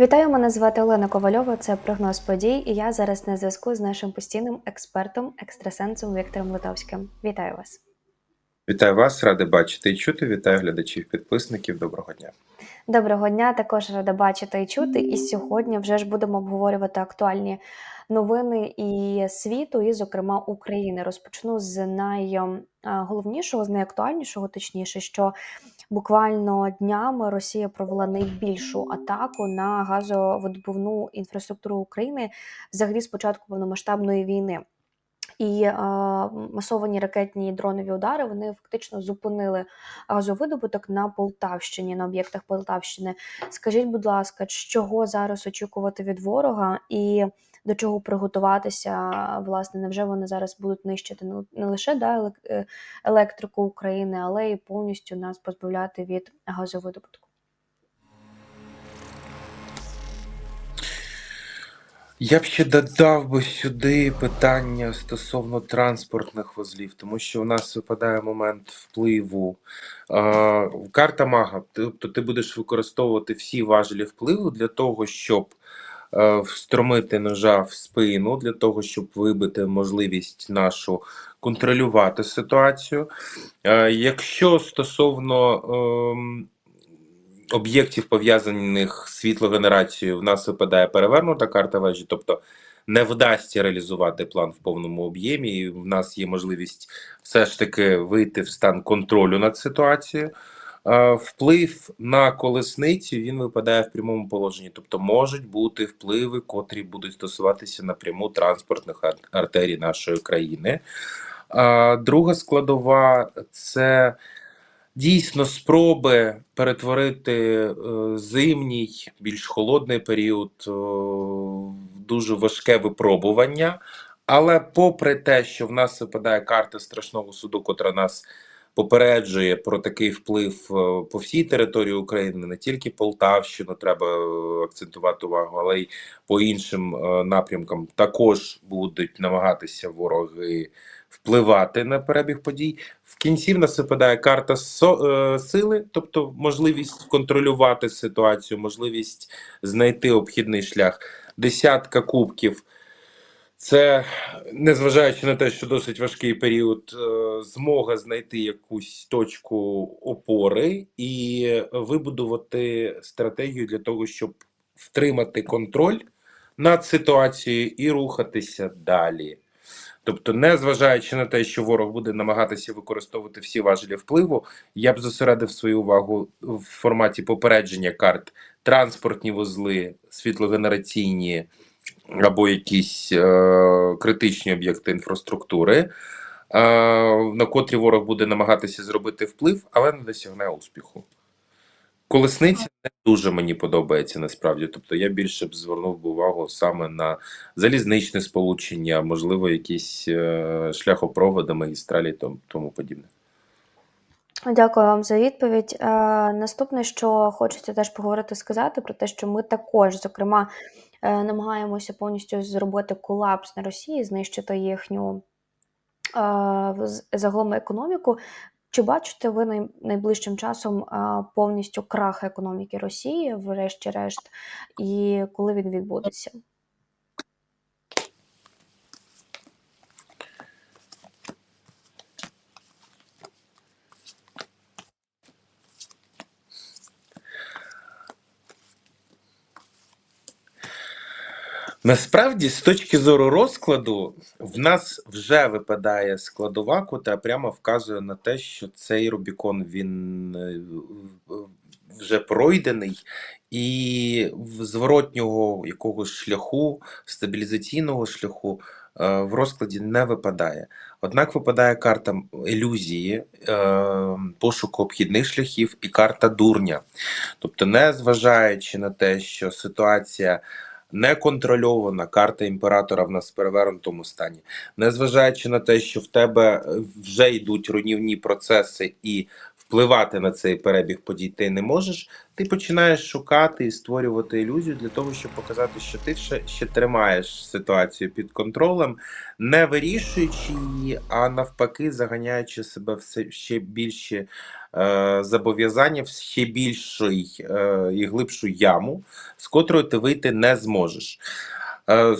Вітаю, мене звати Олена Ковальова. Це прогноз подій, і я зараз на зв'язку з нашим постійним експертом, екстрасенсом Віктором Литовським. Вітаю вас. Вітаю вас, рада бачити і чути. Вітаю глядачів, підписників. Доброго дня. Доброго дня. Також рада бачити і чути. І сьогодні вже ж будемо обговорювати актуальні новини і світу, і, зокрема, України. Розпочну з найголовнішого, з найактуальнішого, точніше, що буквально днями Росія провела найбільшу атаку на газовидобувну інфраструктуру України взагалі з початку повномасштабної війни. І е, масовані ракетні і дронові удари вони фактично зупинили газовидобуток на Полтавщині, на об'єктах Полтавщини. Скажіть, будь ласка, чого зараз очікувати від ворога і до чого приготуватися? Власне, невже вони зараз будуть нищити не- лише да, е, електрику України, але й повністю нас позбавляти від газовидобутку? Я б ще додав би сюди питання стосовно транспортних вузлів, тому що у нас випадає момент впливу. Карта мага, тобто ти будеш використовувати всі важелі впливу для того, щоб встромити ножа в спину, для того, щоб вибити можливість нашу контролювати ситуацію. Е, якщо стосовно ем, об'єктів, пов'язаних з світлогенерацією, в нас випадає перевернута карта вежі, тобто не вдасться реалізувати план в повному об'ємі, і в нас є можливість все ж таки вийти в стан контролю над ситуацією. Вплив на колесницю він випадає в прямому положенні, тобто можуть бути впливи, котрі будуть стосуватися напряму транспортних артерій нашої країни. Друга складова це дійсно спроби перетворити е, зимній, більш холодний період е, в дуже важке випробування. Але попри те, що в нас випадає карта страшного суду, котра нас попереджує про такий вплив е, по всій території України, не тільки Полтавщину треба е, акцентувати увагу, але й по іншим е, напрямкам також будуть намагатися вороги впливати на перебіг подій. В кінці в нас випадає карта сили, тобто можливість контролювати ситуацію, можливість знайти обхідний шлях. Десятка кубків. Це, незважаючи на те, що досить важкий період, е, змога знайти якусь точку опори і вибудувати стратегію для того, щоб втримати контроль над ситуацією і рухатися далі. Тобто, незважаючи на те, що ворог буде намагатися використовувати всі важелі впливу, я б зосередив свою увагу в форматі попередження карт, транспортні вузли, світлогенераційні або якісь е, критичні об'єкти інфраструктури, е, на котрі ворог буде намагатися зробити вплив, але не досягне успіху. Колесниця не дуже мені подобається насправді. Тобто я більше б звернув увагу саме на залізничне сполучення, можливо, якісь е, шляхопроводи, магістралі тому, тому подібне. Дякую вам за відповідь. Е, наступне, що хочеться теж поговорити, сказати про те, що ми також, зокрема, намагаємося повністю зробити колапс на Росії, знищити їхню е, загалом економіку. Чи бачите ви найближчим часом е, повністю крах економіки Росії, врешті-решт, і коли він відбудеться? Насправді, з точки зору розкладу, в нас вже випадає складова, котра прямо вказує на те, що цей Рубікон він е, вже пройдений, і зворотнього якогось шляху, стабілізаційного шляху е, в розкладі не випадає. Однак випадає карта ілюзії, е, пошуку обхідних шляхів і карта дурня. Тобто, не зважаючи на те, що ситуація неконтрольована карта імператора в нас в перевернутому стані, незважаючи на те, що в тебе вже йдуть руйнівні процеси, і впливати на цей перебіг подій ти не можеш, ти починаєш шукати і створювати ілюзію для того, щоб показати, що ти ще, ще тримаєш ситуацію під контролем, не вирішуючи її, а навпаки, заганяючи себе все- ще більші е, зобов'язання, в ще більший е, і глибшу яму, з котрої ти вийти не зможеш. Е,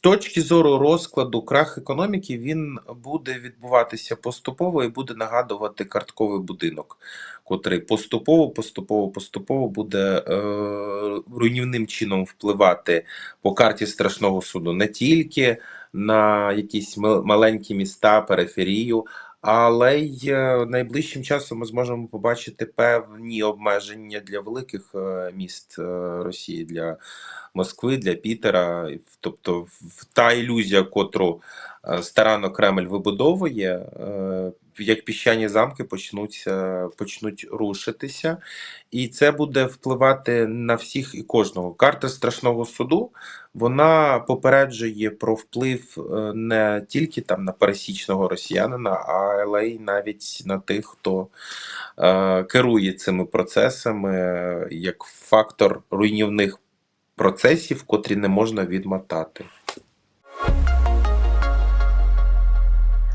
точки зору розкладу крах економіки, він буде відбуватися поступово і буде нагадувати картковий будинок, котрий поступово, поступово, поступово буде е, руйнівним чином впливати по карті страшного суду не тільки на якісь мал- маленькі міста, периферію, але й найближчим часом ми зможемо побачити певні обмеження для великих е, міст е, Росії, для Москви, для Пітера. Тобто, та ілюзія, котру е, старанно Кремль вибудовує, як піщані замки почнуться, почнуть рушитися, і це буде впливати на всіх і кожного. Карта страшного суду вона попереджує про вплив е, не тільки там на пересічного росіянина, але й навіть на тих, хто е, керує цими процесами е, як фактор руйнівних процесів, котрі не можна відмотати.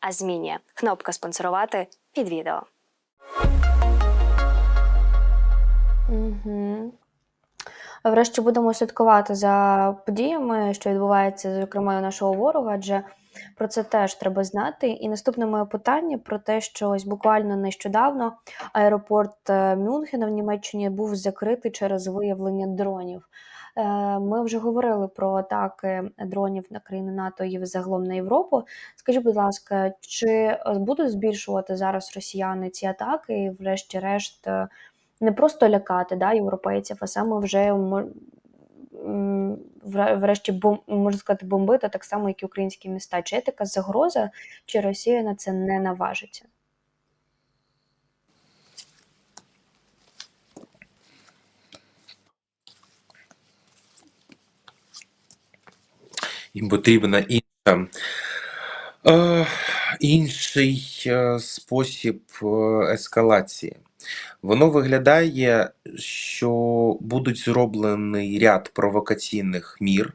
а змінює. Кнопка спонсорувати під відео. Угу. Врешті будемо слідкувати за подіями, що відбуваються, зокрема, у нашого ворога, адже про це теж треба знати. І наступне моє питання про те, що ось буквально нещодавно аеропорт е, Мюнхена в Німеччині був закритий через виявлення дронів. Е, Ми вже говорили про атаки дронів на країни НАТО і загалом на Європу. Скажіть, будь ласка, чи е, будуть збільшувати зараз росіяни ці атаки, і врешті-решт е, не просто лякати да, європейців, а саме вже врешті можна сказати, бомбити так само, як і українські міста? Чи є така загроза, чи Росія на це не наважиться? Їм потрібна інша, е, інший е, спосіб е, ескалації. Воно виглядає, що будуть зроблений ряд провокаційних мір,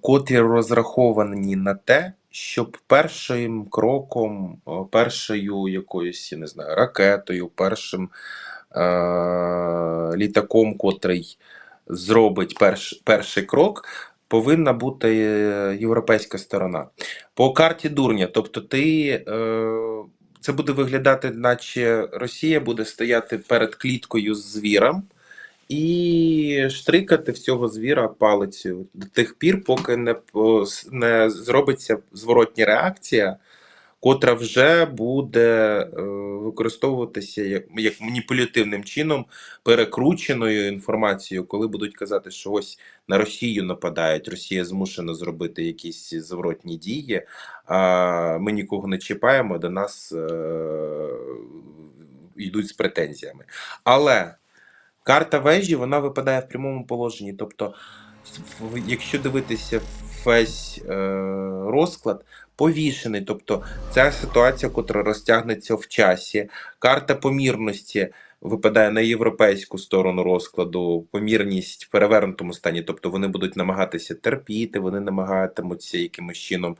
котрі розраховані на те, щоб першим кроком, першою якоюсь, я не знаю, ракетою, першим літаком, котрий зробить перш, перший крок, повинна бути е, європейська сторона. По карті дурня, тобто ти. Е, це буде виглядати, наче Росія буде стояти перед кліткою з звіром і штрикати всього звіра палицею до тих пір, поки не, не зробиться зворотня реакція, котра вже буде е, використовуватися як, як маніпулятивним чином, перекрученою інформацією, коли будуть казати, що ось на Росію нападають, Росія змушена зробити якісь зворотні дії, а ми нікого не чіпаємо, до нас е, йдуть з претензіями. Але карта вежі вона випадає в прямому положенні. Тобто, якщо дивитися весь е, розклад, повішений, тобто ця ситуація, котра розтягнеться в часі, карта помірності випадає на європейську сторону розкладу, помірність в перевернутому стані, тобто вони будуть намагатися терпіти, вони намагатимуться якимось чином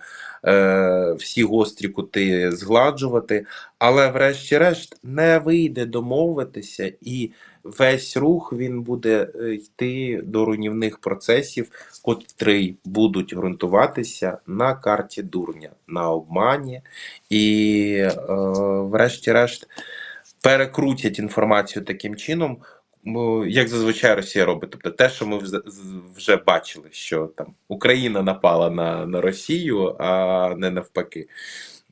е, всі гострі кути згладжувати, але врешті-решт не вийде домовитися, і весь рух він буде е, йти до руйнівних процесів, котрі будуть ґрунтуватися на карті дурня, на обмані, і е, врешті-решт перекрутять інформацію таким чином, як зазвичай Росія робить. Тобто те, що ми вже бачили, що там Україна напала на, на Росію, а не навпаки.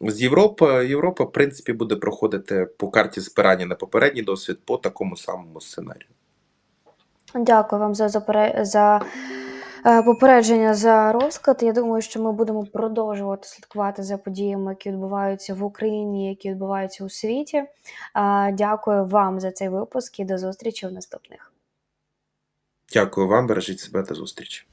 З Європи, Європа, в принципі, буде проходити по карті спирання на попередній досвід по такому самому сценарію. Дякую вам за, запере- за е, попередження за розклад. Я думаю, що ми будемо продовжувати слідкувати за подіями, які відбуваються в Україні, які відбуваються у світі. Дякую вам за цей випуск і до зустрічі в наступних. Дякую вам, бережіть себе до зустрічі.